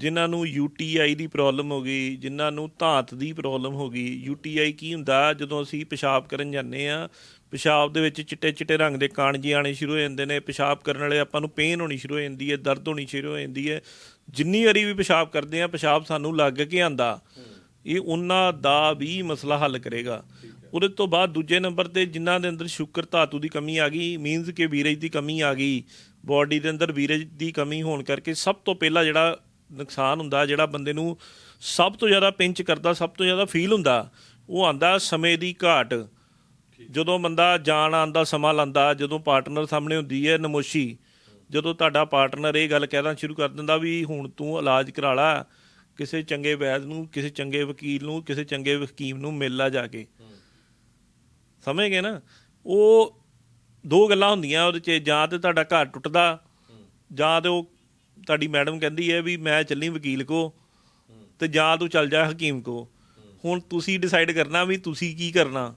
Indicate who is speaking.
Speaker 1: ਜਿਨ੍ਹਾਂ ਨੂੰ ਯੂਟੀਆਈ ਦੀ ਪ੍ਰੋਬਲਮ ਹੋ ਗਈ, ਜਿਨ੍ਹਾਂ ਨੂੰ ਧਾਤ ਦੀ ਪ੍ਰੋਬਲਮ ਹੋ ਗਈ। ਯੂਟੀਆਈ ਕੀ ਹੁੰਦਾ? ਜਦੋਂ ਅਸੀਂ ਪਿਸ਼ਾਬ ਕਰਨ ਜਾਂਦੇ ਆ ਪਿਸ਼ਾਬ ਦੇ ਵਿੱਚ ਚਿੱਟੇ ਚਿੱਟੇ ਰੰਗ ਦੇ ਕਾਣ ਜਿਹੇ ਆਣੇ ਸ਼ੁਰੂ ਹੋ ਜਾਂਦੇ ਨੇ। ਪਿਸ਼ਾਬ ਕਰਨ ਵਾਲੇ ਆਪਾਂ ਨੂੰ ਪੇਨ ਹੋਣੀ ਸ਼ੁਰੂ ਹੋ ਜਾਂਦੀ ਹੈ, ਦਰਦ ਹੋਣੀ ਸ਼ੁਰੂ ਹੋ ਜਾਂਦੀ ਹੈ। ਜਿੰਨੀ ਵਾਰੀ ਵੀ ਪਿਸ਼ਾਬ ਕਰਦੇ ਆ ਪਿਸ਼ਾਬ ਸਾਨੂੰ ਲੱਗ ਕੇ ਆਂਦਾ ਇਹ ਉਹਨਾਂ ਦਾ ਵੀ ਮਸਲਾ ਹੱਲ ਕਰੇਗਾ। ਉਹਦੇ ਤੋਂ ਬਾਅਦ ਦੂਜੇ ਨੰਬਰ ਤੇ ਜਿਨ੍ਹਾਂ ਦੇ ਅੰਦਰ ਸ਼ੁਕਰ ਧਾਤੂ ਦੀ ਕਮੀ ਆ ਗਈ ਮੀਨਸ ਕਿ ਵੀਰਜ ਦੀ ਕਮੀ ਆ ਗਈ ਬਾਡੀ ਦੇ ਅੰਦਰ ਵੀਰਜ ਦੀ ਕਮੀ ਹੋਣ ਕਰਕੇ ਸਭ ਤੋਂ ਪਹਿਲਾਂ ਜਿਹੜਾ ਨੁਕਸਾਨ ਹੁੰਦਾ, ਜਿਹੜਾ ਬੰਦੇ ਨੂੰ ਸਭ ਤੋਂ ਜ਼ਿਆਦਾ ਪਿੰਚ ਕਰਦਾ, ਸਭ ਤੋਂ ਜ਼ਿਆਦਾ ਫੀਲ ਹੁੰਦਾ, ਉਹ ਆਂਦਾ ਸਮੇਂ ਦੀ ਘਾਟ। ਜਦੋਂ ਬੰਦਾ ਜਾਣ ਆਉਣ ਦਾ ਸਮਾਂ ਲਾਂਦਾ, ਜਦੋਂ ਪਾਰਟਨਰ ਸਾਹਮਣੇ ਹੁੰਦੀ ਹੈ ਨਮੋਸ਼ੀ, ਜਦੋਂ ਤੁਹਾਡਾ ਪਾਰਟਨਰ ਇਹ ਗੱਲ ਕਹਿਣਾ ਸ਼ੁਰੂ ਕਰ ਦਿੰਦਾ ਵੀ ਹੁਣ ਤੂੰ ਇਲਾਜ ਕਰਾ ਲਾ, ਕਿਸੇ ਚੰਗੇ ਵੈਦ ਨੂੰ, ਕਿਸੇ ਚੰਗੇ ਵਕੀਲ ਨੂੰ, ਕਿਸੇ ਚੰਗੇ ਹਕੀਮ ਨੂੰ ਮਿਲ ਲਾ ਜਾ ਕੇ। ਸਮਝ ਗਏ ਨਾ? ਉਹ ਦੋ ਗੱਲਾਂ ਹੁੰਦੀਆਂ ਉਹਦੇ ਚ, ਜਾਂ ਤੇ ਤੁਹਾਡਾ ਘਰ ਟੁੱਟਦਾ, ਜਾਂ ਤੇ ਉਹ ਤੁਹਾਡੀ ਮੈਡਮ ਕਹਿੰਦੀ ਹੈ ਵੀ ਮੈਂ ਚੱਲੀ ਵਕੀਲ ਕੋ ਤੇ ਜਾਂ ਤੂੰ ਚੱਲ ਜਾ ਹਕੀਮ ਕੋ। ਹੁਣ ਤੁਸੀਂ ਡਿਸਾਈਡ ਕਰਨਾ ਵੀ ਤੁਸੀਂ ਕੀ ਕਰਨਾ।